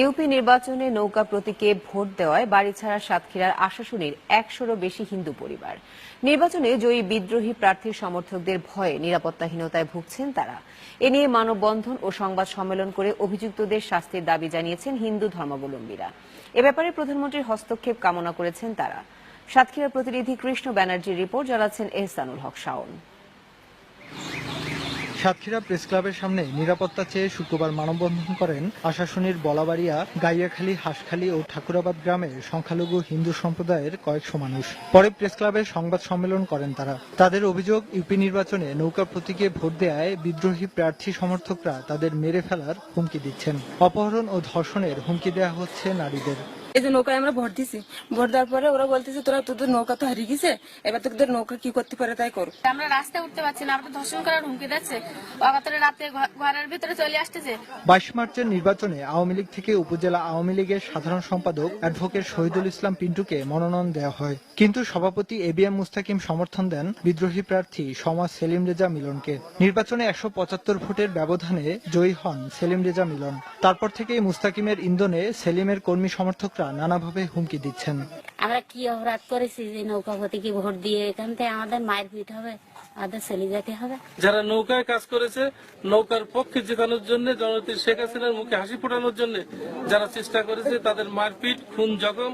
UP নির্বাচনে নৌকা প্রতীকে ভোট দেওয়ায় বাড়ি ছাড়া সাতক্ষীরার আশাশুনির একশোরও বেশি হিন্দু পরিবার। নির্বাচনে জয়ী বিদ্রোহী প্রার্থীর সমর্থকদের ভয়ে নিরাপত্তাহীনতায় ভুগছেন তারা। এ নিয়ে মানববন্ধন ও সংবাদ সম্মেলন করে অভিযুক্তদের শাস্তির দাবি জানিয়েছেন হিন্দু ধর্মাবলম্বীরা। এ ব্যাপারে প্রধানমন্ত্রীর হস্তক্ষেপ কামনা করেছেন তারা। সাতক্ষীরা প্রতিনিধি কৃষ্ণ ব্যানার্জির রিপোর্ট, জানাচ্ছেন এহসানুল হক শাওন। সাতক্ষীরা প্রেস ক্লাবের সামনে নিরাপত্তা চেয়ে শুক্রবার মানববন্ধন করেন আশাশুনির বলাবাড়িয়া, গাইয়াখালী, হাঁসখালী ও ঠাকুরাবাদ গ্রামের সংখ্যালঘু হিন্দু সম্প্রদায়ের কয়েকশো মানুষ। পরে প্রেস ক্লাবে সংবাদ সম্মেলন করেন তারা। তাদের অভিযোগ, ইউপি নির্বাচনে নৌকা প্রতীকে ভোট দেয়ায় বিদ্রোহী প্রার্থী সমর্থকরা তাদের মেরে ফেলার হুমকি দিচ্ছেন। অপহরণ ও ধর্ষণের হুমকি দেওয়া হচ্ছে নারীদের। এই যে নৌকায় আমরা ভোট দিছি ভোট দেওয়ার পরে ওরা বলতেছে তোরা তোদের নৌকা তো হারিয়ে গেছে এবার তোদের নৌকা কি করতে পারে তাই করো। আমরা রাস্তায় উঠতে পারছি না আমরা ধর্ষণ করার হুমকি দিচ্ছে। অগাতরে রাতে ঘরের ভিতরে চলে আসতেছে। বাইশ মার্চের নির্বাচনে আওয়ামী লীগ থেকে উপজেলা আওয়ামী লীগের সাধারণ সম্পাদক অ্যাডভোকেট শহীদুল ইসলাম পিন্টুকে মনোনয়ন দেওয়া হয়। কিন্তু সভাপতি এ বি এম মুস্তাকিম সমর্থন দেন বিদ্রোহী প্রার্থী সমাজ সেলিম রেজা মিলনকে। নির্বাচনে একশো পঁচাত্তর ভোটের ব্যবধানে জয়ী হন সেলিম রেজা মিলন। তারপর থেকেই মুস্তাকিমের ইন্ধনে সেলিমের কর্মী সমর্থকরা নানাভাবে হুমকি দিচ্ছেন। আমরা কি অপরাধ করেছি যে নৌকাপতি কি ভোট দিয়ে এখান থেকে আমাদের মায়ের পিট হবে আমাদের চলে যেতে হবে? যারা নৌকায় কাজ করেছে নৌকার পক্ষে জেতানোর জন্য জননেত্রী শেখ হাসিনার মুখে হাসি ফোটানোর জন্য যারা চেষ্টা করেছে তাদের মারপিট খুন জখম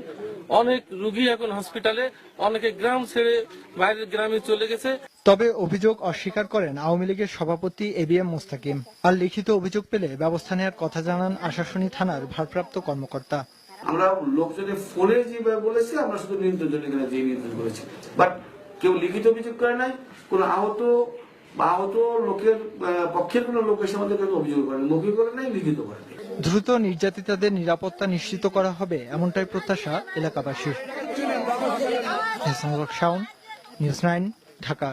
অনেক রুগী এখন হসপিটালে অনেকে গ্রাম ছেড়ে বাইরের গ্রামে চলে গেছে। তবে অভিযোগ অস্বীকার করেন আওয়ামী লীগের সভাপতি এ বি এম মুস্তাকিম। আর লিখিত অভিযোগ পেলে ব্যবস্থা নেওয়ার কথা জানান আশাশুনি থানার ভারপ্রাপ্ত কর্মকর্তা। আমরা লোকজনের ফোনে যেভাবে বলেছি আমরা শুধু এখানে যে নিয়ন্ত্রণ করেছি বাট কেউ লিখিত অভিযোগ করে নাই কোনো আহত বা আহত লোকের পক্ষের কোনো লোক এসে আমাদের কাছে অভিযোগ করেন মৌখিক করে নাই লিখিত করে নাই। দ্রুত নির্যাতিতাদের নিরাপত্তা নিশ্চিত করা হবে এমনটাই প্রত্যাশা এলাকাবাসীর। Shaon news nine Dhaka